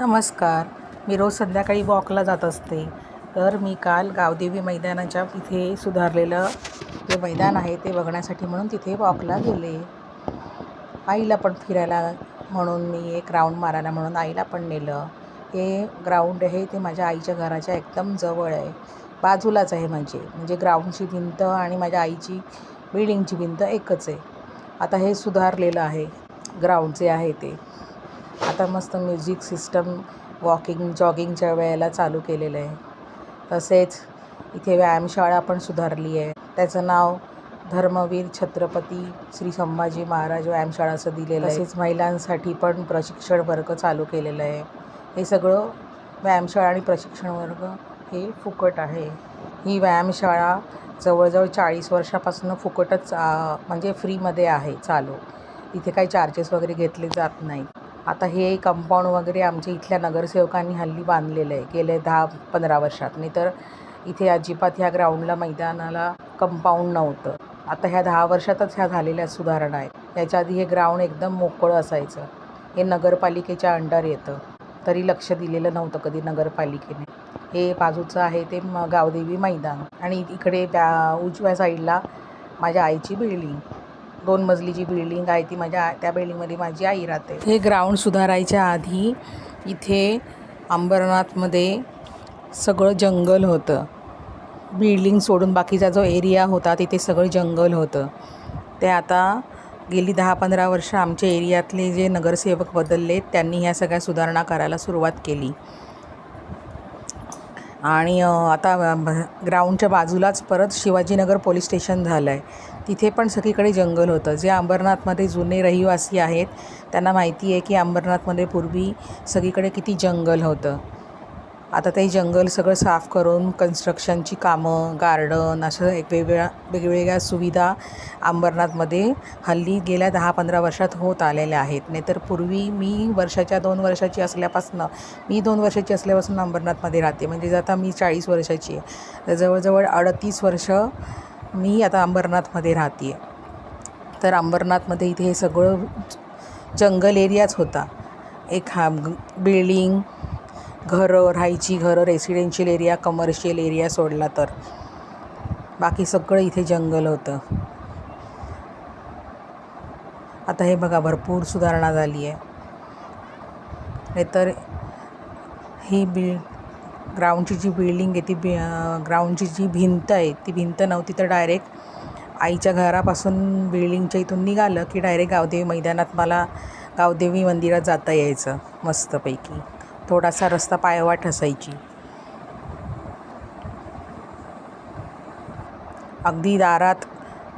नमस्कार. मी रोज संध्याकाळी वॉकला जात असते. तर मी काल गावदेवी मैदानाच्या इथे सुधारलेलं जे मैदान आहे ते बघण्यासाठी म्हणून तिथे वॉकला गेले. आईला पण फिरायला म्हणून मी एक राऊंड मारायला म्हणून आईला पण नेलं. हे ग्राउंड आहे ते माझ्या आईच्या घराच्या एकदम जवळ आहे. बाजूलाच आहे म्हणजे म्हणजे ग्राउंडची भिंत आणि माझ्या आईची बिल्डिंगची भिंत एकच आहे. आता हे सुधारलेलं आहे. ग्राउंड जे आहे ते. आता मस्त म्युझिक सिस्टम वॉकिंग जॉगिंगच्या वेळेला चालू केलेलं आहे. तसेच इथे व्यायामशाळा पण सुधारली आहे. त्याचं नाव धर्मवीर छत्रपती श्री संभाजी महाराज व्यायामशाळा असं दिलेलं आहे. तसेच महिलांसाठी पण प्रशिक्षण वर्ग चालू केलेलं आहे. हे सगळं व्यायामशाळा आणि प्रशिक्षण वर्ग हे फुकट आहे. ही व्यायामशाळा जवळजवळ चाळीस वर्षापासून फुकटच म्हणजे फ्रीमध्ये आहे चालू. इथे काही चार्जेस वगैरे घेतले जात नाही आता हे कंपाऊंड वगैरे आमच्या इथल्या नगरसेवकांनी हल्ली बांधलेलं आहे. गेले दहा पंधरा वर्षात. नाही तर इथे अजिबात ह्या ग्राउंडला मैदानाला कंपाऊंड नव्हतं. आता ह्या दहा वर्षातच ह्या झालेल्या सुधारणा आहेत. याच्या आधी हे ग्राउंड एकदम मोकळं असायचं. हे नगरपालिकेच्या अंडर येतं. तरी लक्ष दिलेलं नव्हतं कधी नगरपालिकेने. हे बाजूचं आहे ते म गावदेवी मैदान. आणि इकडे त्या उजव्या साईडला माझ्या आईची बिल्डिंग दोन मजली जी बिल्डिंग आहे ती माझ्या त्या बिल्डिंगमध्ये माझी आई राहते. हे ग्राउंड सुधारायच्या आधी इथे अंबरनाथमध्ये सगळं जंगल होतं. बिल्डिंग सोडून बाकीचा जो एरिया होता तिथे सगळं जंगल होतं. ते आता गेली दहा पंधरा वर्ष आमच्या एरियातले जे नगरसेवक बदलले त्यांनी ह्या सगळ्या सुधारणा करायला सुरुवात केली. आणि आता ग्राउंडच्या बाजूलाच परत शिवाजीनगर पोलीस स्टेशन झालं आहे तिथे पण सगळीकडे जंगल होतं. जे अंबरनाथमध्ये जुने रहिवासी आहेत त्यांना माहिती आहे की अंबरनाथमध्ये पूर्वी सगळीकडे किती जंगल होतं. आता ते जंगल सगळं साफ करून कन्स्ट्रक्शनची कामं गार्डन असं एक वेगवेगळ्या वेगवेगळ्या सुविधा अंबरनाथमध्ये हल्ली गेल्या दहा पंधरा वर्षात होत आलेल्या आहेत. नाहीतर पूर्वी मी वर्षाच्या दोन वर्षाची असल्यापासून मी दोन वर्षाची असल्यापासून अंबरनाथमध्ये राहते. म्हणजे आता मी चाळीस वर्षाची आहे. तर जवळजवळ अडतीस वर्ष मी आता अंबरनाथमध्ये राहते. आहे तर अंबरनाथमध्ये इथे हे सगळं जंगल एरियाच होता. एक हा बिल्डिंग घरं राहायची घरं रेसिडेन्शियल एरिया कमर्शियल एरिया सोडला तर. बाकी सगळं इथे जंगल होतं. आता हे बघा भरपूर सुधारणा झाली आहे. नाहीतर ही बिल ग्राउंडची जी बिल्डिंग आहे ती बि ग्राउंडची जी भिंत आहे ती भिंत नव्हती तर डायरेक्ट आईच्या घरापासून बिल्डिंगच्या इथून निघालं की डायरेक्ट गावदेवी मैदानात मला गावदेवी मंदिरात जाता यायचं मस्तपैकी. थोडासा रस्ता पायवाट असायची. अगदी दारात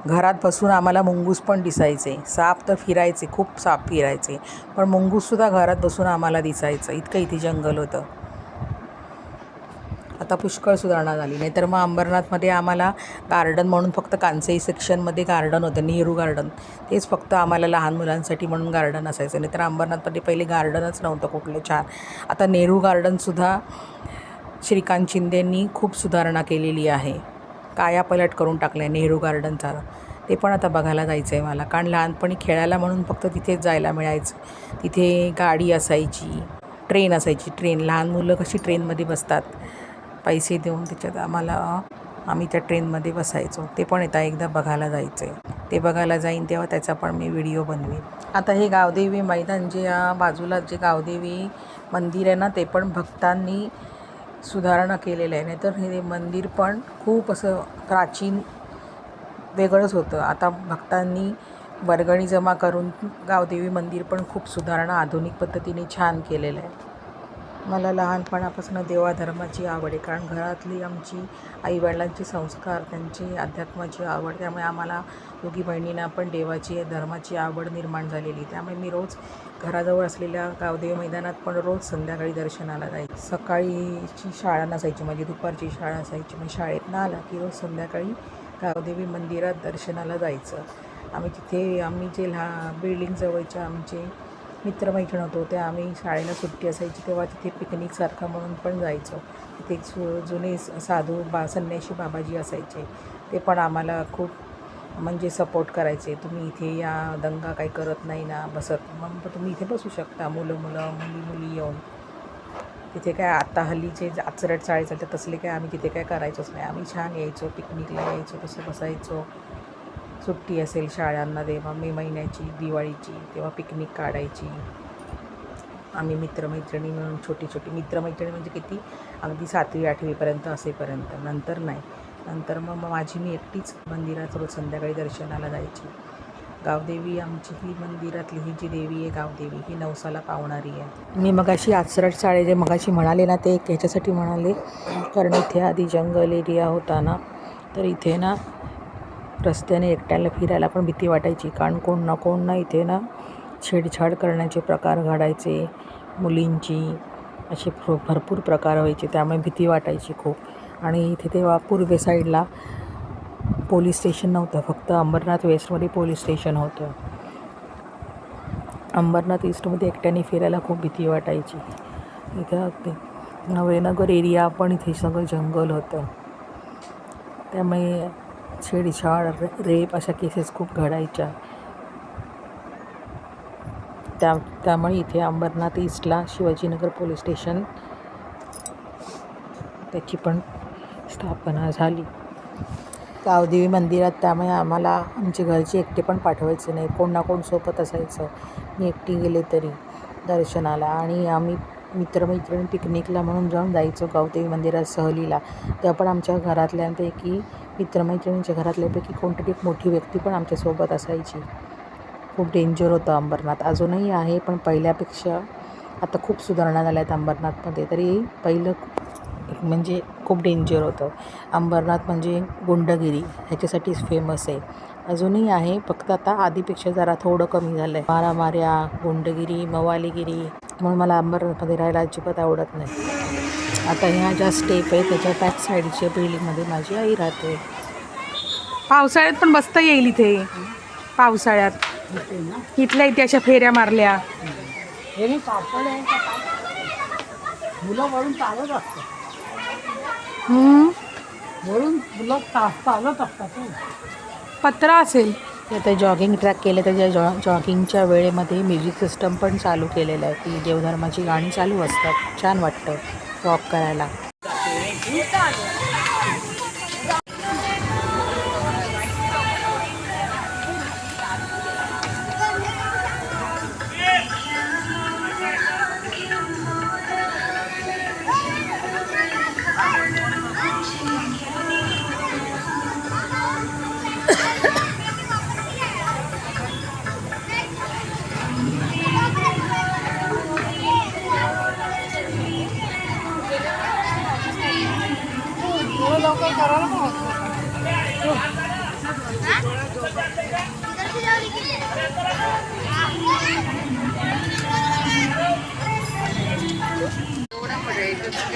घरात बसून आम्हाला मुंगूस पण दिसायचे. साप तर फिरायचे खूप साप फिरायचे. पण मुंगूससुद्धा घरात बसून आम्हाला दिसायचं. इतकं इथे जंगल होतं. आता पुष्कळ सुधारणा झाली. नाही तर मग अंबरनाथमध्ये आम्हाला गार्डन म्हणून फक्त कांसई सेक्शनमध्ये गार्डन होतं नेहरू गार्डन. तेच फक्त आम्हाला लहान मुलांसाठी म्हणून गार्डन असायचं. नाही तर अंबरनाथमध्ये पहिले गार्डनच नव्हतं कुठलं छान. आता नेहरू गार्डनसुद्धा श्रीकांत शिंदेंनी खूप सुधारणा केलेली आहे. कायापलट करून टाकलं आहे नेहरू गार्डनचा. ते पण आता बघायला जायचं आहे मला. कारण लहानपणी खेळायला म्हणून फक्त तिथेच जायला मिळायचं. तिथे गाडी असायची ट्रेन असायची. ट्रेन लहान मुलं कशी ट्रेनमध्ये बसतात? पैसे देऊन त्याच्यात आम्हाला आम्ही त्या ट्रेनमध्ये बसायचो. ते पण येता एकदा बघायला जायचं आहे ते बघायला जाईन तेव्हा त्याचा पण मी व्हिडिओ बनवेन. आता हे गावदेवी मैदान जे या बाजूला जे गावदेवी मंदिर आहे ना ते पण भक्तांनी सुधारणा केलेलं आहे. नाहीतर हे मंदिर पण खूप असं प्राचीन वेगळंच होतं. आता भक्तांनी वर्गणी जमा करून गावदेवी मंदिर पण खूप सुधारणा आधुनिक पद्धतीने छान केलेलं आहे. मला लहानपणापासून देवाधर्माची आवड आहे. कारण घरातली आमची आईवडिलांचे संस्कार त्यांची अध्यात्माची आवड त्यामुळे आम्हाला दोघी बहिणींना पण देवाची धर्माची आवड निर्माण झालेली. त्यामुळे मी रोज घराजवळ असलेल्या गावदेवी मैदानात पण रोज संध्याकाळी दर्शनाला जायची सकाळीची शाळा नसायची माझी दुपारची शाळा असायची मग शाळेतनं आला की रोज संध्याकाळी गावदेवी मंदिरात दर्शनाला जायचं. आम्ही तिथे आम्ही जे लहा बिल्डिंगजवळच्या आमचे मित्रमैत्रीण होतो त्या आम्ही शाळेला सुट्टी असायची तेव्हा तिथे पिकनिकसारखं म्हणून पण जायचो. तिथे एक सु जुने स- साधू बा संन्याशी बाबाजी असायचे. ते पण आम्हाला खूप म्हणजे सपोर्ट करायचे. तुम्ही इथे या दंगा काही करत नाही ना बसत मग तुम्ही इथे बसू शकता मुलं मुलं मुली मुली येऊन. तिथे काय आत्ता हल्लीचे जे आचरट चाळे चालतात तसले काय आम्ही तिथे काय करायचोच नाही. आम्ही छान यायचो पिकनिकला यायचो तसं बसायचो सुट्टी असेल शाळांना तेव्हा मे महिन्याची दिवाळीची तेव्हा पिकनिक काढायची. आम्ही मित्रमैत्रिणी मिळून छोटी छोटी मित्रमैत्रिणी म्हणजे किती? अगदी सातवी आठवीपर्यंत असेपर्यंत. नंतर नाही. नंतर मग माझी मी एकटीच मंदिरात रोज संध्याकाळी दर्शनाला जायची. गावदेवी आमची ही मंदिरातली ही जी देवी आहे गावदेवी ही नवसाला पावणारी आहे. मी मगाशी आचरट शाळे जे मगाशी म्हणाले ना ते एक ह्याच्यासाठी म्हणाले. कारण इथे आधी जंगल एरिया होता ना तर इथे ना रस्त्याने एकट्याला फिरायला पण भीती वाटायची. कारण कोण ना कोण ना इथे ना छेडछाड करण्याचे प्रकार घडायचे. मुलींची असे भरपूर प्रकार व्हायचे. त्यामुळे भीती वाटायची खूप. आणि इथे तेव्हा पूर्वे साईडला पोलीस स्टेशन नव्हतं. फक्त अंबरनाथ वेस्टमध्ये पोलीस स्टेशन होतं. अंबरनाथ ईस्टमध्ये एकट्याने फिरायला खूप भीती वाटायची. इथं ते नवरेनगर एरिया पण इथे सगळं जंगल होतं. त्यामुळे छेडछाड रेप अशा केसेस खूप घडायच्या. त्या त्यामुळे इथे अंबरनाथ ईस्टला शिवाजीनगर पोलीस स्टेशन त्याची पण स्थापना झाली. गावदेवी मंदिरात त्यामुळे आम्हाला आमचे घरचे एकटे पण पाठवायचे नाही. कोण ना कोण सोबत असायचं. मी एकटी गेले तरी दर्शनाला. आणि आम्ही मित्रमैत्रिणी पिकनिकला म्हणून जाऊन जायचो गावदेवी मंदिरात सहलीला. तेव्हा पण आमच्या घरातल्यांपैकी मित्रमैत्रिणींच्या घरातल्यापैकी कोणतरी एक मोठी व्यक्ती पण आमच्यासोबत असायची. खूप डेंजर होतं अंबरनाथ. अजूनही आहे पण पहिल्यापेक्षा आता खूप सुधारणा झाल्या आहेत अंबरनाथमध्ये. तरी पहिलं म्हणजे खूप डेंजर होतं. अंबरनाथ म्हणजे गुंडगिरी ह्याच्यासाठीच फेमस आहे. अजूनही आहे फक्त आता आधीपेक्षा जरा थोडं कमी झालं आहे मारामाऱ्या गुंडगिरी मवालीगिरी म्हणून मला अंबरनाथमध्ये राहायला अजिबात आवडत नाही. आता ह्या ज्या स्टेप आहे त्याच्या बॅक साईडच्या बिल्डिंगमध्ये माझी आई राहते. पावसाळ्यात पण बसता येईल इथे. पावसाळ्यात. इथल्या इथे अशा फेऱ्या मारल्या. हे आहे? मुलं चालत असतात. मुलं चालत असतात हो. पत्रा असेल. ते जॉगिंग ट्रॅक केले त्याच्या जॉ जॉगिंगच्या वेळेमध्ये म्युझिक सिस्टम पण चालू केलेलं आहे. ती देवधर्माची गाणी चालू असतात. छान वाटतं. वॉक करायला.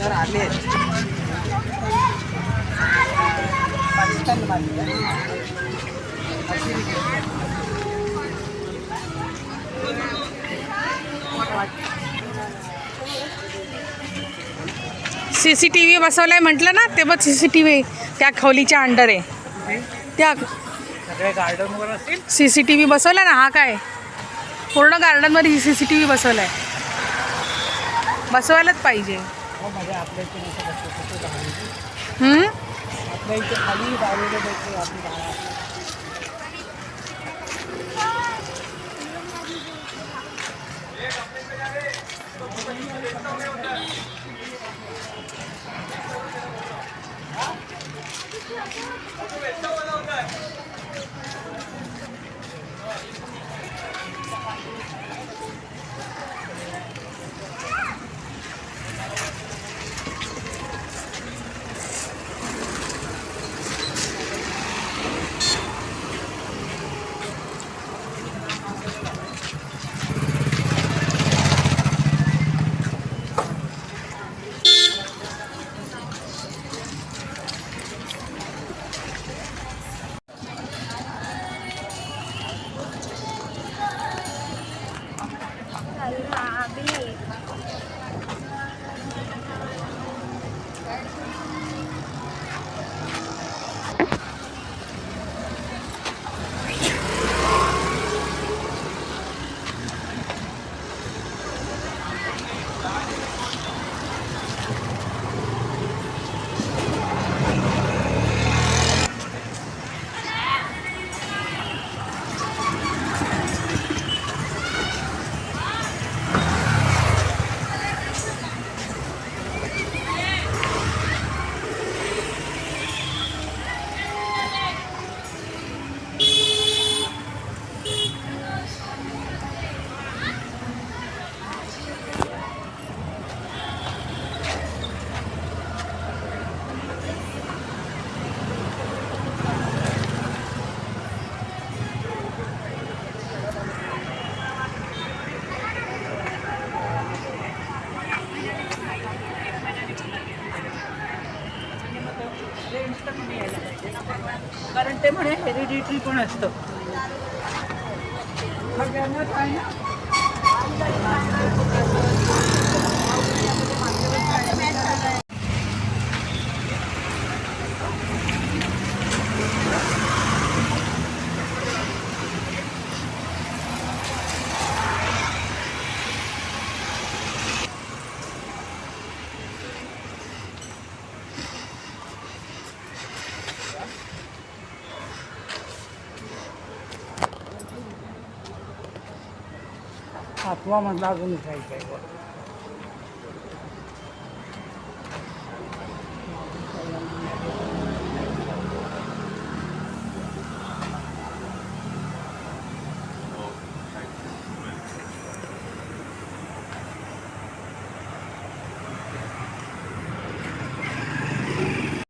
तर आले सी सी टी व्ही बसवलाय म्हटलं ना ते पण सी सी टी व्ही त्या खोलीच्या अंडर आहे. त्या सी सी टी व्ही बसवला ना हा काय? पूर्ण गार्डनमध्ये सी सी टी व्ही बसवलाय. आहे बसवायलाच पाहिजे Thank you. हेरिडिटरी पण असतं. सगळ्यांनाच आहे ना? ఆ తోమ దాకా ఉంది